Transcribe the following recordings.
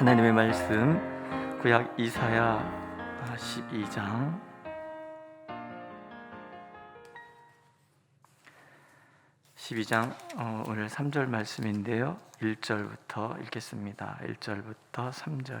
하나님의 말씀 구약 이사야 12장 12장 어, 오늘 3절 말씀인데요. 1절부터 읽겠습니다. 1절부터 3절.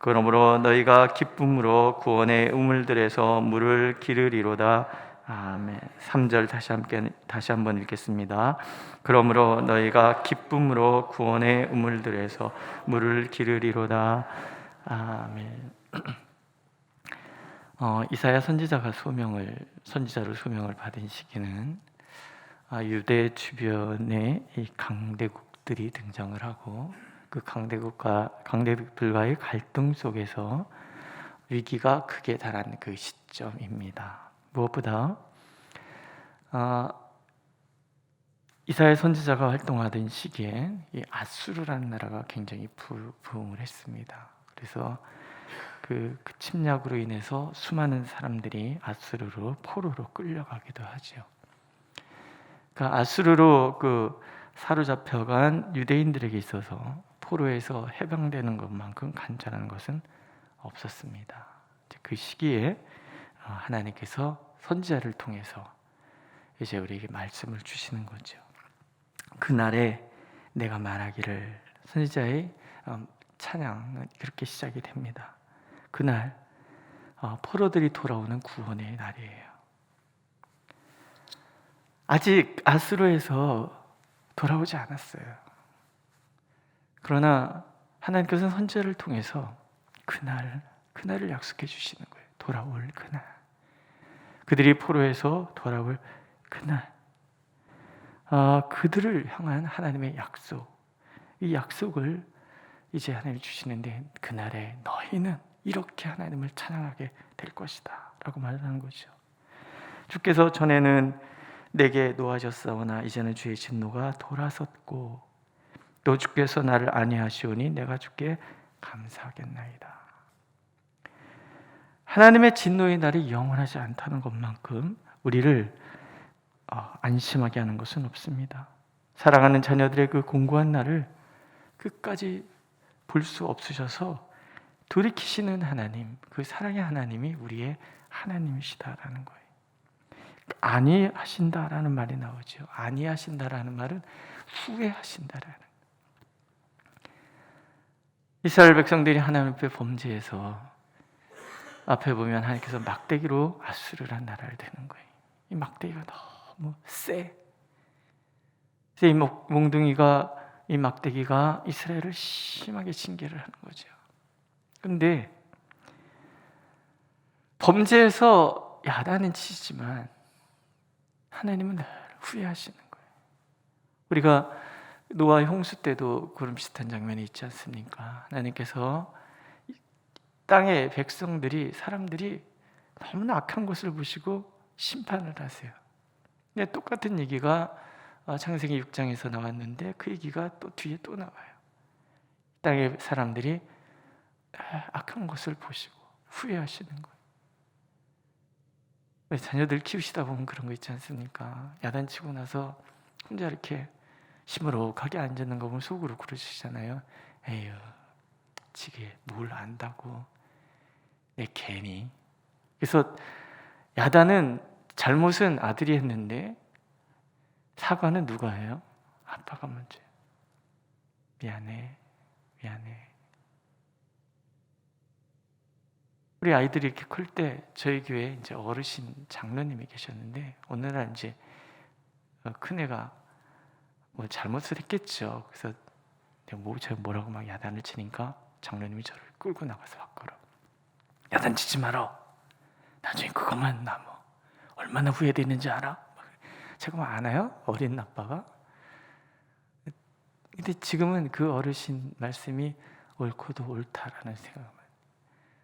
그러므로 너희가 기쁨으로 구원의 우물들에서 물을 기르리로다. 아멘. 3절 다시 함께 다시 한번 읽겠습니다. 그러므로 너희가 기쁨으로 구원의 우물들에서 물을 기르리로다. 아멘. 어, 이사야 선지자가 소명을 선지자로 소명을 받은 시기는 아, 유대 주변에 이 강대국들이 등장을 하고 그 강대국과 강대국들과의 갈등 속에서 위기가 크게 달한 그 시점입니다. 무엇보다 아, 이사야 선지자가 활동하던 시기에 이 아수르라는 나라가 굉장히 부, 부흥을 했습니다. 그래서 그, 그 침략으로 인해서 수많은 사람들이 아수르로 포로로 끌려가기도 하죠. 그 아수르로 그 사로잡혀간 유대인들에게 있어서 포로에서 해방되는 것만큼 간절한 것은 없었습니다. 그 시기에 어, 하나님께서 선지자를 통해서 이제 우리에게 말씀을 주시는 거죠. 그날에 내가 말하기를 선지자의 어, 찬양은 그렇게 시작이 됩니다. 그날 어, 포로들이 돌아오는 구원의 날이에요. 아직 아스로에서 돌아오지 않았어요. 그러나 하나님께서는 선지자를 통해서 그날 그날을 약속해 주시는 거예요. 돌아올 그날. 그들이 포로에서 돌아올 그날. 아, 그들을 향한 하나님의 약속. 이 약속을 이제 하나님이 주시는데 그날에 너희는 이렇게 하나님을 찬양하게 될 것이다 라고 말하는 거죠. 주께서 전에는 내게 노하셨사오나 이제는 주의 진노가 돌아섰고 또 주께서 나를 아니하시오니 내가 주께 감사하겠나이다. 하나님의 진노의 날이 영원하지 않다는 것만큼 우리를 어, 안심하게 하는 것은 없습니다. 사랑하는 자녀들의 그 공고한 날을 끝까지 볼 수 없으셔서 돌이키시는 하나님, 그 사랑의 하나님이 우리의 하나님이시다라는 거예요. 아니 하신다라는 말이 나오죠. 아니 하신다라는 말은 후회하신다라는. 이스라엘 백성들이 하나님 앞에 범죄해서 앞에 보면 하나님께서 막대기로 아수르란 나라를 되는 거예요. 이 막대기가 너무 세. 이 몽둥이가 이 막대기가 이스라엘을 심하게 징계를 하는 거죠. 근데 범죄에서 야단은 치지만 하나님은 늘 후회하시는 거예요. 우리가 노아 홍수 때도 그런 비슷한 장면이 있지 않습니까? 하나님께서 땅의 백성들이 사람들이 너무나 악한 것을 보시고 심판을 하세요. 근데 똑같은 얘기가 어, 창세기 6장에서 나왔는데 그 얘기가 또 뒤에 또 나와요. 땅의 사람들이 악한 것을 보시고 후회하시는 거예요. 자녀들 키우시다 보면 그런 거 있지 않습니까? 야단치고 나서 혼자 이렇게 시무룩하게 앉는 거 보면 속으로 그러시잖아요. 에휴, 지게 뭘 안다고 내 괜히. 그래서 야단은 잘못은 아들이 했는데 사과는 누가 해요? 아빠가 먼저. 미안해, 미안해. 우리 아이들이 이렇게 클 때 저희 교회 이제 어르신 장로님이 계셨는데 어느 날 이제 어, 큰 애가 뭐 잘못을 했겠죠. 그래서 뭐 제가 뭐라고 막 야단을 치니까 장로님이 저를 끌고 나가서 밖으로 야단 치지 마라. 나중에 그것만 남어. 얼마나 후회되는지 알아? 제가 뭐 아나요? 어린 아빠가 근데 지금은 그 어르신 말씀이 옳고도 옳다라는 생각을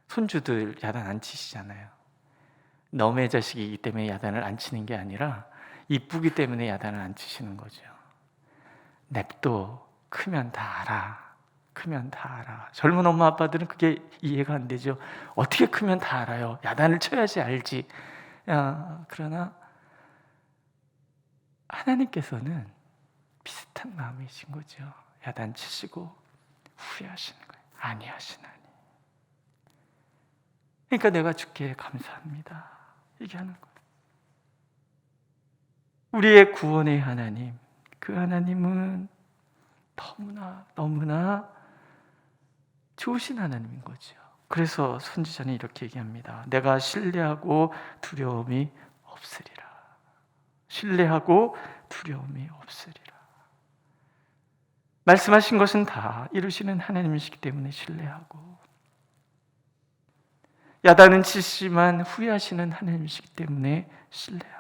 손주들 야단 안 치시잖아요. 너의 자식이기 때문에 야단을 안 치는 게 아니라 이쁘기 때문에 야단을 안 치시는 거죠. 냅도 크면 다 알아. 크면 다 알아. 젊은 엄마 아빠들은 그게 이해가 안 되죠. 어떻게 크면 다 알아요. 야단을 쳐야지 알지. 야, 그러나 하나님께서는 비슷한 마음이신 거죠. 야단 치시고 후회하시는 거예요. 아니하시나니. 그러니까 내가 주께 감사합니다. 얘기하는 거예요. 우리의 구원의 하나님, 그 하나님은 너무나 너무나 좋으신 하나님인 거죠. 그래서 선지자는 이렇게 얘기합니다. 내가 신뢰하고 두려움이 없으리라. 신뢰하고 두려움이 없으리라. 말씀하신 것은 다 이루시는 하나님이시기 때문에 신뢰하고 야단은 치시만 후회하시는 하나님이시기 때문에 신뢰하고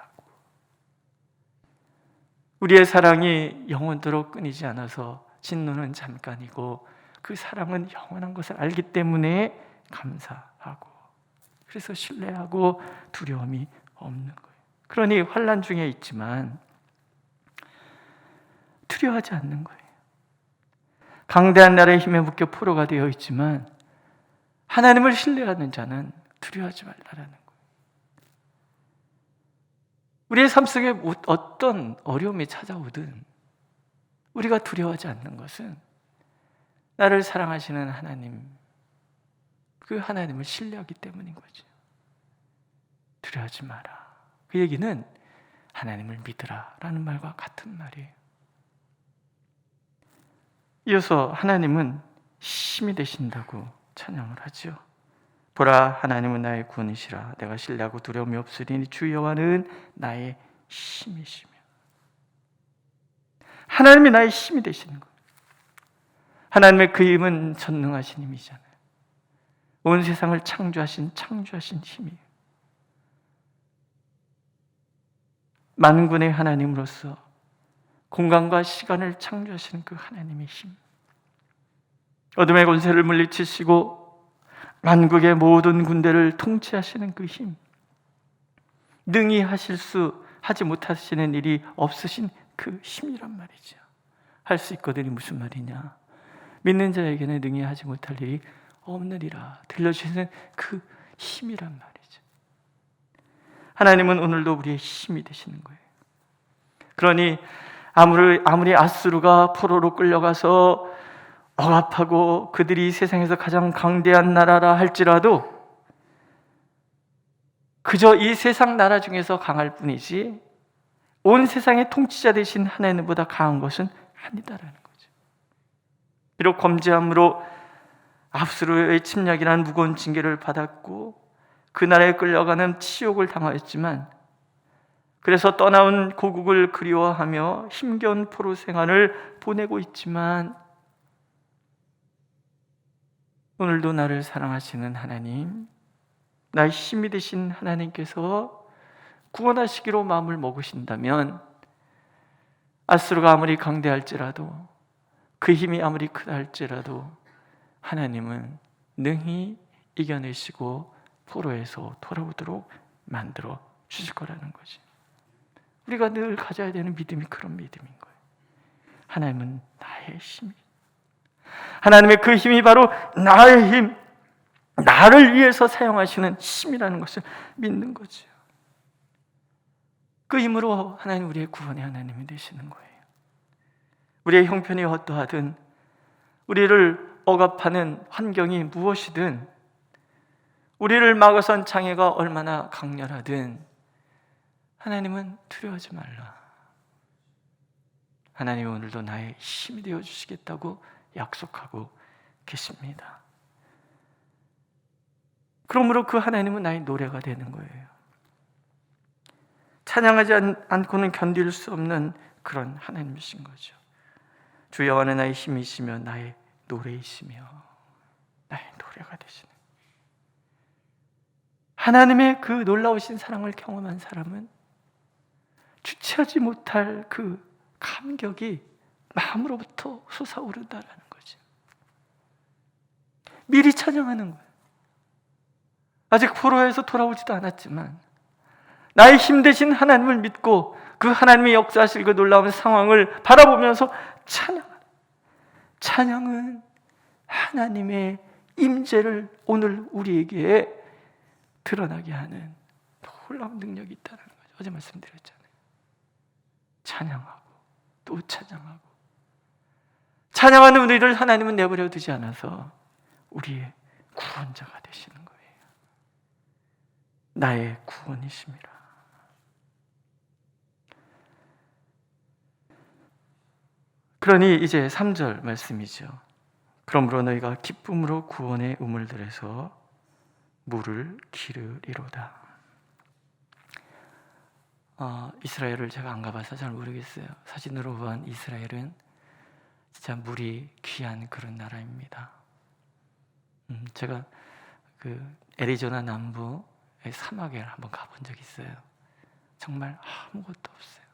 우리의 사랑이 영원토록 끊이지 않아서 진노는 잠깐이고 그 사랑은 영원한 것을 알기 때문에 감사하고 그래서 신뢰하고 두려움이 없는 거예요. 그러니 환란 중에 있지만 두려워하지 않는 거예요. 강대한 나라의 힘에 묶여 포로가 되어 있지만 하나님을 신뢰하는 자는 두려워하지 말라라는 거예요. 우리의 삶 속에 어떤 어려움이 찾아오든 우리가 두려워하지 않는 것은 나를 사랑하시는 하나님, 그 하나님을 신뢰하기 때문인 거죠. 두려워하지 마라. 그 얘기는 하나님을 믿으라 라는 말과 같은 말이에요. 이어서 하나님은 힘이 되신다고 찬양을 하죠. 보라 하나님은 나의 구원이시라 내가 신뢰하고 두려움이 없으리니 주 여호와는 나의 힘이시며 하나님이 나의 힘이 되시는 거예요. 하나님의 그 힘은 전능하신 힘이잖아요. 온 세상을 창조하신 창조하신 힘이에요. 만군의 하나님으로서 공간과 시간을 창조하시는 그 하나님의 힘. 어둠의 권세를 물리치시고 만국의 모든 군대를 통치하시는 그 힘. 능히 하실 수 하지 못하시는 일이 없으신 그 힘이란 말이죠. 할 수 있거든요. 무슨 말이냐? 믿는 자에게는 능히 하지 못할 일이 없느리라. 들려주시는 그 힘이란 말이죠. 하나님은 오늘도 우리의 힘이 되시는 거예요. 그러니 아무리 아무리 아수르가 포로로 끌려가서 억압하고 그들이 세상에서 가장 강대한 나라라 할지라도 그저 이 세상 나라 중에서 강할 뿐이지 온 세상의 통치자 되신 하나님보다 강한 것은 아니다라는 거죠. 비록 범죄함으로 압수로의 침략이라는 무거운 징계를 받았고 그 나라에 끌려가는 치욕을 당하였지만 그래서 떠나온 고국을 그리워하며 힘겨운 포로 생활을 보내고 있지만 오늘도 나를 사랑하시는 하나님, 나의 힘이 되신 하나님께서 구원하시기로 마음을 먹으신다면 아스루가 아무리 강대할지라도 그 힘이 아무리 크다 할지라도 하나님은 능히 이겨내시고 포로에서 돌아오도록 만들어 주실 거라는 거지. 우리가 늘 가져야 되는 믿음이 그런 믿음인 거예요. 하나님은 나의 힘이 하나님의 그 힘이 바로 나의 힘, 나를 위해서 사용하시는 힘이라는 것을 믿는 거죠. 그 힘으로 하나님 우리의 구원의 하나님이 되시는 거예요. 우리의 형편이 어떠하든 우리를 억압하는 환경이 무엇이든 우리를 막아선 장애가 얼마나 강렬하든 하나님은 두려워하지 말라. 하나님 오늘도 나의 힘이 되어 주시겠다고 약속하고 계십니다. 그러므로 그 하나님은 나의 노래가 되는 거예요. 찬양하지 않고는 견딜 수 없는 그런 하나님이신 거죠. 주 여호와는 나의 힘이시며 나의 노래이시며 나의 노래가 되시는 하나님의 그 놀라우신 사랑을 경험한 사람은 주체하지 못할 그 감격이 마음으로부터 솟아오른다라는. 미리 찬양하는 거예요. 아직 포로에서 돌아오지도 않았지만 나의 힘 대신 하나님을 믿고 그 하나님의 역사하실 그 놀라운 상황을 바라보면서 찬양. 찬양은 하나님의 임재를 오늘 우리에게 드러나게 하는 놀라운 능력이 있다는 거죠. 어제 말씀드렸잖아요. 찬양하고 또 찬양하고 찬양하는 우리를 하나님은 내버려 두지 않아서 우리의 구원자가 되시는 거예요. 나의 구원이십니다. 그러니 이제 3절 말씀이죠. 그러므로 너희가 기쁨으로 구원의 우물들에서 물을 기르리로다. 어, 이스라엘을 제가 안 가봐서 잘 모르겠어요. 사진으로 본 이스라엘은 진짜 물이 귀한 그런 나라입니다. 음, 제가 그 애리조나 남부의 사막에 한번 가본 적 있어요. 정말 아무것도 없어요.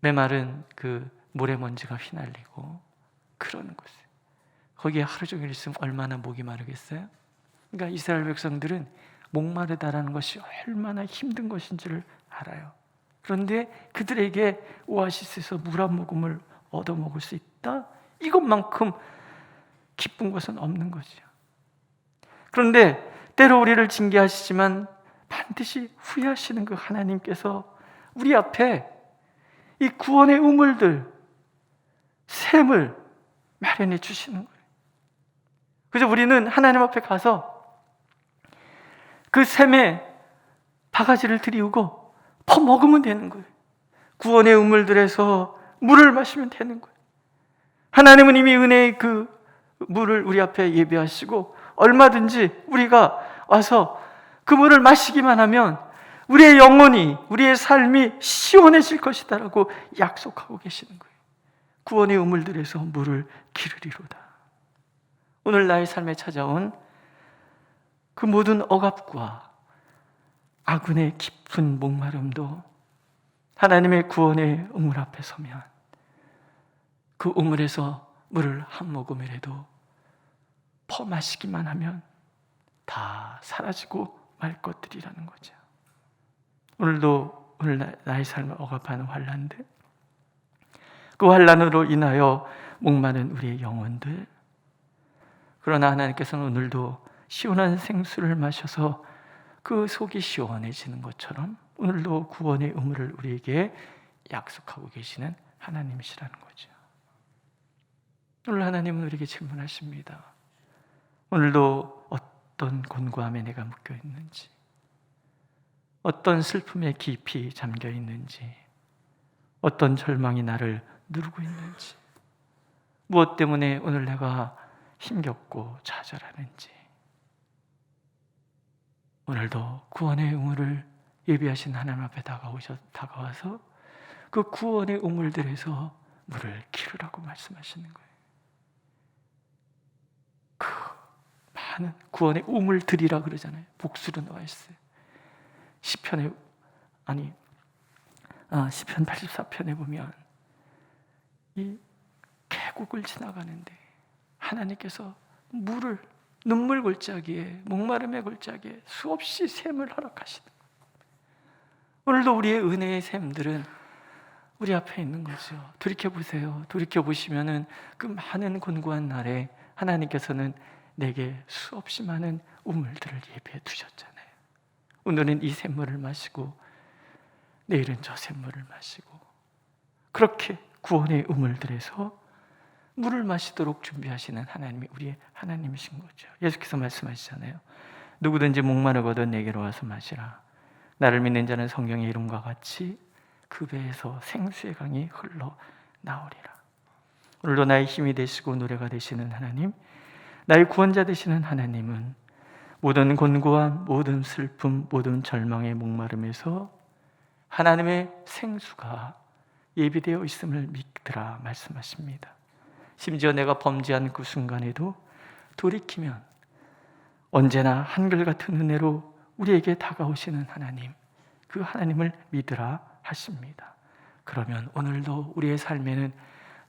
메마른 그 모래먼지가 휘날리고 그러는 곳에 거기에 하루 종일 있으면 얼마나 목이 마르겠어요? 그러니까 이스라엘 백성들은 목마르다라는 것이 얼마나 힘든 것인지를 알아요. 그런데 그들에게 오아시스에서 물 한 모금을 얻어 먹을 수 있다? 이것만큼 기쁜 것은 없는 거죠. 그런데 때로 우리를 징계하시지만 반드시 후회하시는 그 하나님께서 우리 앞에 이 구원의 우물들, 샘을 마련해 주시는 거예요. 그래서 우리는 하나님 앞에 가서 그 샘에 바가지를 들이우고 퍼먹으면 되는 거예요. 구원의 우물들에서 물을 마시면 되는 거예요. 하나님은 이미 은혜의 그 물을 우리 앞에 예비하시고 얼마든지 우리가 와서 그 물을 마시기만 하면 우리의 영혼이, 우리의 삶이 시원해질 것이다라고 약속하고 계시는 거예요. 구원의 우물들에서 물을 기르리로다. 오늘 나의 삶에 찾아온 그 모든 억압과 아군의 깊은 목마름도 하나님의 구원의 우물 앞에 서면 그 우물에서 물을 한 모금이라도 퍼 마시기만 하면 다 사라지고 말 것들이라는 거죠. 오늘도 오늘 나의 삶을 억압하는 환란들, 그 환란으로 인하여 목마른 우리의 영혼들. 그러나 하나님께서는 오늘도 시원한 생수를 마셔서 그 속이 시원해지는 것처럼 오늘도 구원의 의무를 우리에게 약속하고 계시는 하나님이시라는 거죠. 오늘 하나님은 우리에게 질문하십니다. 오늘도 어떤 곤고함에 내가 묶여 있는지, 어떤 슬픔에 깊이 잠겨 있는지, 어떤 절망이 나를 누르고 있는지, 무엇 때문에 오늘 내가 힘겹고 좌절하는지, 오늘도 구원의 우물을 예비하신 하나님 앞에 다가오셔 다가와서 그 구원의 우물들에서 물을 기르라고 말씀하시는 거예요. 그 많은 구원의 우물들이라 그러잖아요. 복수로 나와 있어요. 시편에 아니 아, 시편 84편에 보면 이 계곡을 지나가는데 하나님께서 물을 눈물 골짜기에 목마름의 골짜기에 수없이 샘을 허락하시는 오늘도 우리의 은혜의 샘들은 우리 앞에 있는 거죠. 돌이켜 보세요. 돌이켜 보시면은 그 많은 곤고한 날에 하나님께서는 내게 수없이 많은 우물들을 예비해 두셨잖아요. 오늘은 이 샘물을 마시고 내일은 저 샘물을 마시고 그렇게 구원의 우물들에서 물을 마시도록 준비하시는 하나님이 우리의 하나님이신 거죠. 예수께서 말씀하시잖아요. 누구든지 목마르거든 내게로 와서 마시라. 나를 믿는 자는 성경의 이름과 같이 그 배에서 생수의 강이 흘러 나오리라. 오늘도 나의 힘이 되시고 노래가 되시는 하나님, 나의 구원자 되시는 하나님은 모든 곤고함, 모든 슬픔, 모든 절망의 목마름에서 하나님의 생수가 예비되어 있음을 믿더라 말씀하십니다. 심지어 내가 범죄한 그 순간에도 돌이키면 언제나 한결같은 은혜로 우리에게 다가오시는 하나님, 그 하나님을 믿으라 하십니다. 그러면 오늘도 우리의 삶에는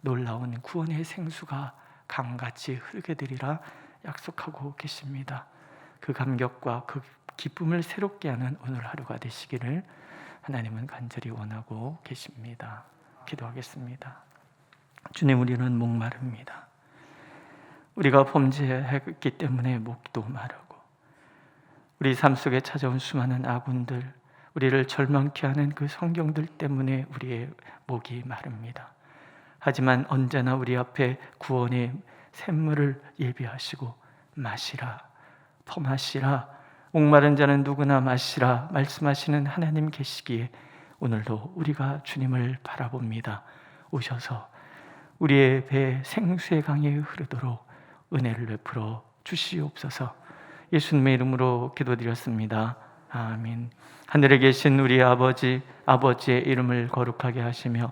놀라운 구원의 생수가 강같이 흐르게 되리라 약속하고 계십니다. 그 감격과 그 기쁨을 새롭게 하는 오늘 하루가 되시기를 하나님은 간절히 원하고 계십니다. 기도하겠습니다. 주님 우리는 목마릅니다. 우리가 범죄했기 때문에 목도 마르고 우리 삶 속에 찾아온 수많은 아군들 우리를 절망케 하는 그 성경들 때문에 우리의 목이 마릅니다. 하지만 언제나 우리 앞에 구원의 샘물을 예비하시고 마시라 퍼마시라 목마른 자는 누구나 마시라 말씀하시는 하나님 계시기에 오늘도 우리가 주님을 바라봅니다. 오셔서 우리의 배 생수의 강에 흐르도록 은혜를 베풀어 주시옵소서. 예수님의 이름으로 기도드렸습니다. 아멘. 하늘에 계신 우리 아버지, 아버지의 이름을 거룩하게 하시며